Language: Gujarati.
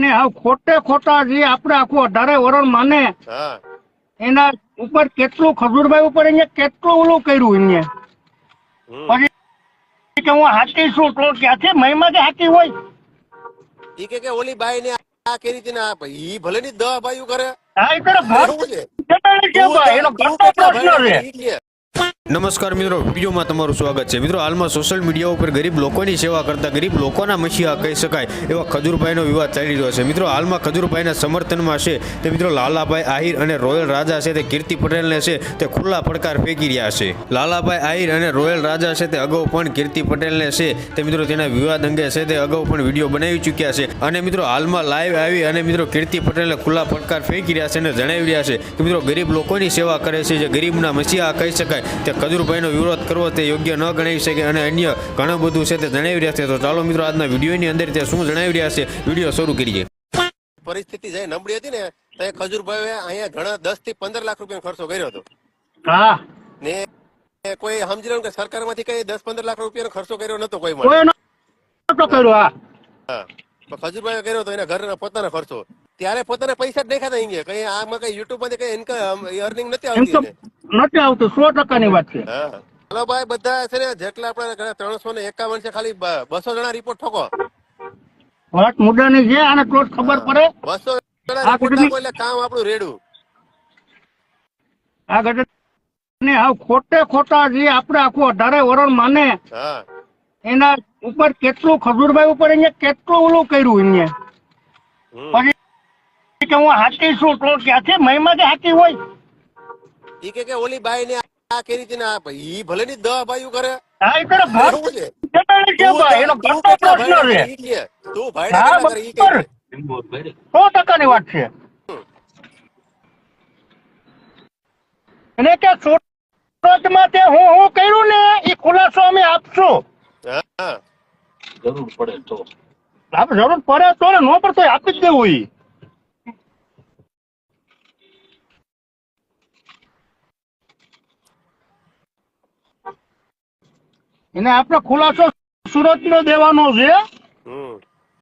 ને આ ખોટે ખોટા જે આપણે આખું અઢારે વરણ માને એના ઉપર કેટલું ખજૂરભાઈ ઉપર અહીંયા કેટલું ઓલું કર્યું અહીંયા પછી કે હું હાથી છું તો ક્યાંથી મહિમા કે હાથી હોય? ઈ કે કે ઓલી બાઈ ને આ કે રીતે ના આ ઈ ભલે ની દહ બાયું કરે હા એ છે. ભાઈ એનો તું પ્રશ્ન છે. ભાઈ. નમસ્કાર મિત્રો, વિડીયોમાં તમારું સ્વાગત છે. મિત્રો, હાલમાં સોશિયલ મીડિયા ઉપર ગરીબ લોકોની સેવા કરતા ગરીબ લોકોના મસીહા કહી શકાય એવા ખજૂરભાઈનો વિવાદ ચાલી રહ્યો છે. મિત્રો, હાલમાં ખજૂરભાઈના સમર્થનમાં છે તે મિત્રો લાલાભાઈ આહિર અને રોયલ રાજા છે તે કીર્તિ પટેલને છે તે ખુલ્લા પડકાર ફેંકી રહ્યા છે. લાલાભાઈ આહિર અને રોયલ રાજા છે તે અગાઉ પણ કીર્તિ પટેલને છે તે મિત્રો તેના વિવાદ અંગે છે તે અગાઉ પણ વીડિયો બનાવી ચૂક્યા છે. અને મિત્રો, હાલમાં લાઈવ આવી અને મિત્રો કીર્તિ પટેલને ખુલ્લા પડકાર ફેંકી રહ્યા છે અને જણાવી રહ્યા છે કે મિત્રો ગરીબ લોકોની સેવા કરે છે. જે ગરીબના મસીહા કહી શકાય તે ખજૂરભાઈનો વિરોધ કરવો તે યોગ્ય ન ગણાવી શકે અને અન્ય ઘણું બધું છે તે જણાવી રહ્યા છે. તો ચાલો મિત્રો આજના વિડીયોની અંદર તે શું જણાવી રહ્યા છે વીડિયો શરૂ કરીએ. પરિસ્થિતિ જે નબળી હતી ને તો ખજુરભાઈ અહીંયા ઘણા દસથી પંદર લાખ રૂપિયા ખર્ચો કર્યો હતો. હા. ને કોઈ સમજી લો કે સરકારમાંથી કઈ દસ પંદર લાખ રૂપિયાનો ખર્ચો કર્યો નતો કોઈ ખજુરભાઈ કર્યો હા. હા. તો ખજૂરભાઈએ કર્યો હતો એના ઘર પોતાનો ખર્ચો. ત્યારે પોતાના પૈસા જ દેખાતા અહીંયા. કઈ આમાં કઈ યુટ્યુબમાંથી કઈ ઇન્કમ અર્નિંગ નથી આવતી. નથી આવતું સો ટકાની વાત છે. હા. ચાલો ભાઈ બધા છે ને જેટલા આપણે ત્રણસો ને એકાવન છે ખાલી બસો જણા રિપોર્ટ ઠોકો. વાત મુદ્દાની છે અને તો ખબર પડે? બસો જણા એટલે કામ આપણું રેડું. આ ઘટના ને હાવ ખોટે ખોટા જે આપણે આખું અઢારે વરણ માને એના ઉપર કેટલું ખજૂરભાઈ ઉપર અહીંયા કેટલું ઓલું કર્યું અહીંયા પછી કે હું હાથી છું તો ક્યાંથી મહિમા કે હાથી હોય? ઈ કે કે ઓલી બાઈ ને આ કેરી હતી ને આ ઈ ભલે ની દહ બાયું કરે. હા છે? ભાઈ? એનો તું પ્રશ્ન છે. તું ભાઈ હા કરે ઈ કે. વાત છે. અને કે તે હું હું કર્યું ને એ ખુલાસો અમે આપશું. જરૂર પડે તો. જરૂર પડે તો ને નો પડતો આપી જ દેવું ઈ. એને આપણે ખુલાસો સુરત નો દેવાનો છે.